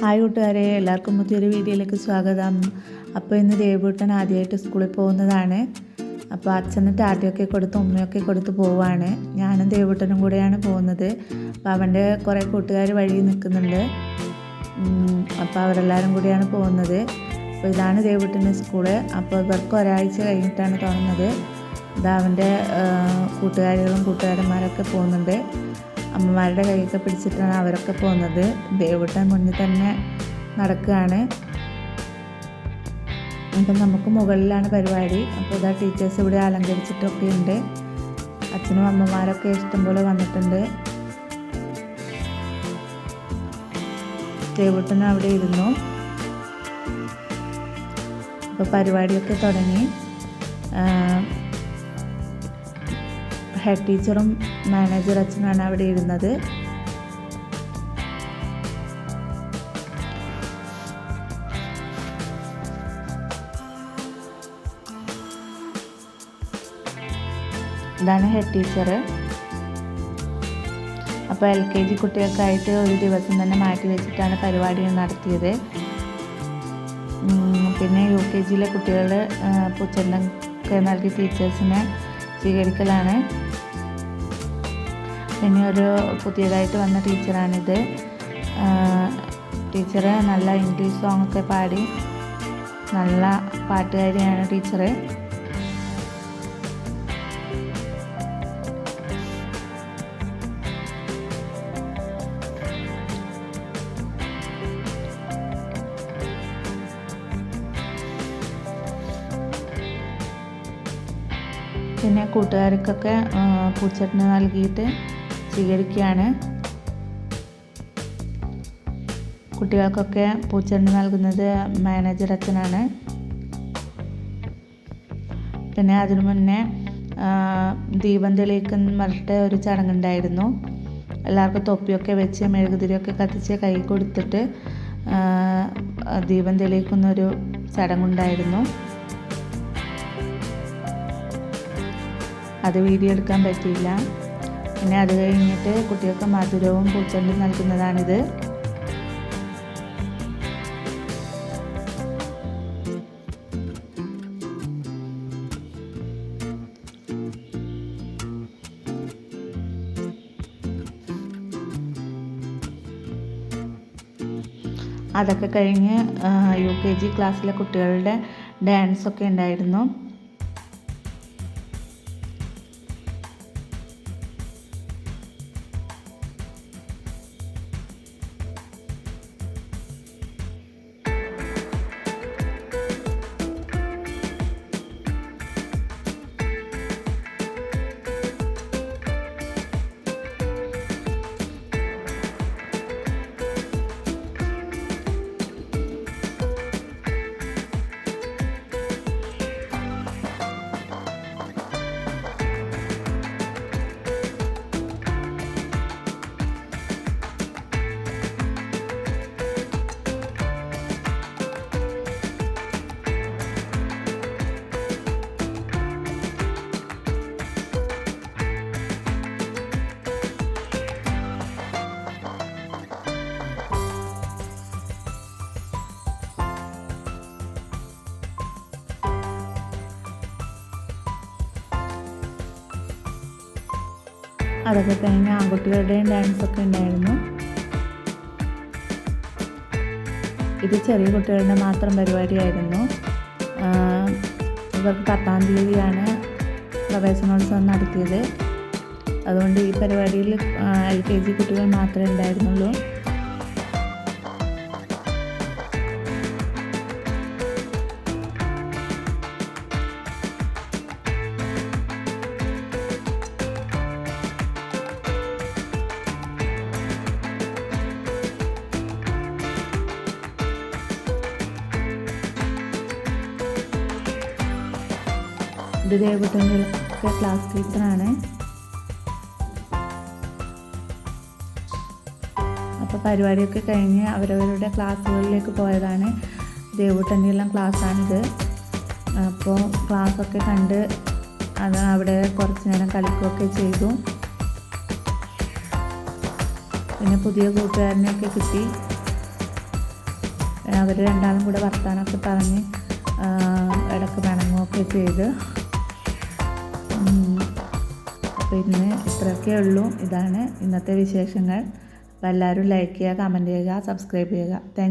Hi കൂട്ടുകാരെ എല്ലാവർക്കും പുതിയൊരു വീഡിയോയിലേക്ക് സ്വാഗതം. അപ്പോൾ ഇന്ന് ദേവൂട്ടൻ ആദ്യമായിട്ട് സ്കൂളിൽ പോകുന്നതാണ്. അപ്പോൾ അച്ഛന് ടാറ്റയൊക്കെ കൊടുത്ത് ഉമ്മയൊക്കെ കൊടുത്ത് പോവാണ്. ഞാനും ദേവൂട്ടനും കൂടെയാണ് പോകുന്നത്. അപ്പോൾ അവന്റെ കുറേ കൂട്ടുകാർ വഴി നിൽക്കുന്നുണ്ട്. അപ്പോൾ അവരെല്ലാവരും കൂടിയാണ് പോകുന്നത്. അപ്പോൾ ഇതാണ് ദേവൂട്ടന്റെ സ്കൂൾ. അപ്പോൾ ഇവർക്ക് ഒരാഴ്ച കഴിഞ്ഞിട്ടാണ് തുടങ്ങുന്നത്. ഇതാ അവന്റെ കൂട്ടുകാരികളും കൂട്ടുകാരന്മാരൊക്കെ പോകുന്നുണ്ട്. അമ്മമാരുടെ കൈയൊക്കെ പിടിച്ചിട്ടാണ് അവരൊക്കെ പോകുന്നത്. ദേവൂട്ടൻ മുന്നിൽ തന്നെ നടക്കുകയാണ്. അപ്പം നമുക്ക് മുകളിലാണ് പരിപാടി. അപ്പോൾ ഇതാ ടീച്ചേഴ്സ് ഇവിടെ അലങ്കരിച്ചിട്ടൊക്കെ ഉണ്ട് അച്ഛനും അമ്മമാരൊക്കെ ഇഷ്ടംപോലെ വന്നിട്ടുണ്ട്. ദേവൂട്ടൻ അവിടെ ഇരുന്നു. അപ്പോൾ പരിപാടിയൊക്കെ തുടങ്ങി. ഹെഡ് ടീച്ചറും മാനേജർ അച്ഛനാണ് അവിടെ ഇരുന്നത്. ഇതാണ് ഹെഡ് ടീച്ചർ അപ്പോൾ എൽ കെ ജി കുട്ടികൾക്കായിട്ട് ഒരു ദിവസം തന്നെ മാറ്റി വെച്ചിട്ടാണ് പരിപാടി നടത്തിയത്. പിന്നെ യു കെ ജിയിലെ കുട്ടികൾ പൂച്ചെണ്ടൊക്കെ നൽകി ടീച്ചേഴ്സിനെ സ്വീകരിക്കലാണ്. പിന്നെ ഒരു പുതിയതായിട്ട് വന്ന ടീച്ചറാണിത്. ടീച്ചർ നല്ല ഇംഗ്ലീഷ് സോങ് ഒക്കെ പാടി നല്ല പാട്ടുകാരിയാണ് ടീച്ചർ പിന്നെ കൂട്ടുകാർക്കൊക്കെ പൂച്ചട്ടിന് നൽകിയിട്ട് സ്വീകരിക്കുകയാണ്. കുട്ടികൾക്കൊക്കെ പൂച്ചെണ്ട് നൽകുന്നത് മാനേജർ അച്ഛനാണ്. പിന്നെ അതിനു മുന്നേ ദീപം തെളിയിക്കുന്ന പറഞ്ഞിട്ട് ഒരു ചടങ്ങുണ്ടായിരുന്നു. എല്ലാവർക്കും തൊപ്പിയൊക്കെ വെച്ച് മെഴുകുതിരിയൊക്കെ കത്തിച്ച് കൈ കൊടുത്തിട്ട് ദീപം തെളിയിക്കുന്ന ഒരു ചടങ്ങുണ്ടായിരുന്നു. അത് വീഡിയോ എടുക്കാൻ പറ്റിയില്ല. പിന്നെ അത് കഴിഞ്ഞിട്ട് കുട്ടികൾക്ക് മധുരവും പൂച്ചെണ്ടും നൽകുന്നതാണിത്. അതൊക്കെ കഴിഞ്ഞ് യു കെ ജി ക്ലാസ്സിലെ കുട്ടികളുടെ ഡാൻസൊക്കെ ഉണ്ടായിരുന്നു. അതൊക്കെ കഴിഞ്ഞ് ആൺകുട്ടികളുടെയും ഡാൻസൊക്കെ ഉണ്ടായിരുന്നു. ഇത് ചെറിയ കുട്ടികളുടെ മാത്രം പരിപാടിയായിരുന്നു. ഇവർക്ക് പത്താം തീയതിയാണ് പ്രവേശനോത്സവം നടത്തിയത്. അതുകൊണ്ട് ഈ പരിപാടിയിൽ എൽ കെ ജി കുട്ടികൾ മാത്രമേ ഉണ്ടായിരുന്നുള്ളൂ. ഇത് ദേവട്ടന്റെ ക്ലാസ് ടീച്ചറാണ് അപ്പോൾ പരിപാടിയൊക്കെ കഴിഞ്ഞ് അവരവരുടെ ക്ലാസ്സുകളിലേക്ക് പോയതാണ്. ദേവൂട്ടന്റെ എല്ലാം ക്ലാസ്സാണിത് അപ്പോൾ ക്ലാസ്സൊക്കെ കണ്ട് അത് അവിടെ കുറച്ച് നേരം കളിക്കുകയൊക്കെ ചെയ്തു. പിന്നെ പുതിയ കൂട്ടുകാരനെയൊക്കെ കിട്ടി. അവർ രണ്ടാളും കൂടെ വർത്താനമൊക്കെ പറഞ്ഞ് ഇടയ്ക്ക് പിണങ്ങുകയൊക്കെ ചെയ്ത്. അപ്പോൾ ഇന്ന് ഇത്രയൊക്കെ ഉള്ളൂ. ഇതാണ് ഇന്നത്തെ വിശേഷങ്ങൾ. അപ്പോൾ എല്ലാവരും ലൈക്ക് ചെയ്യുക കമന്റ് ചെയ്യുക സബ്സ്ക്രൈബ് ചെയ്യുക. താങ്ക്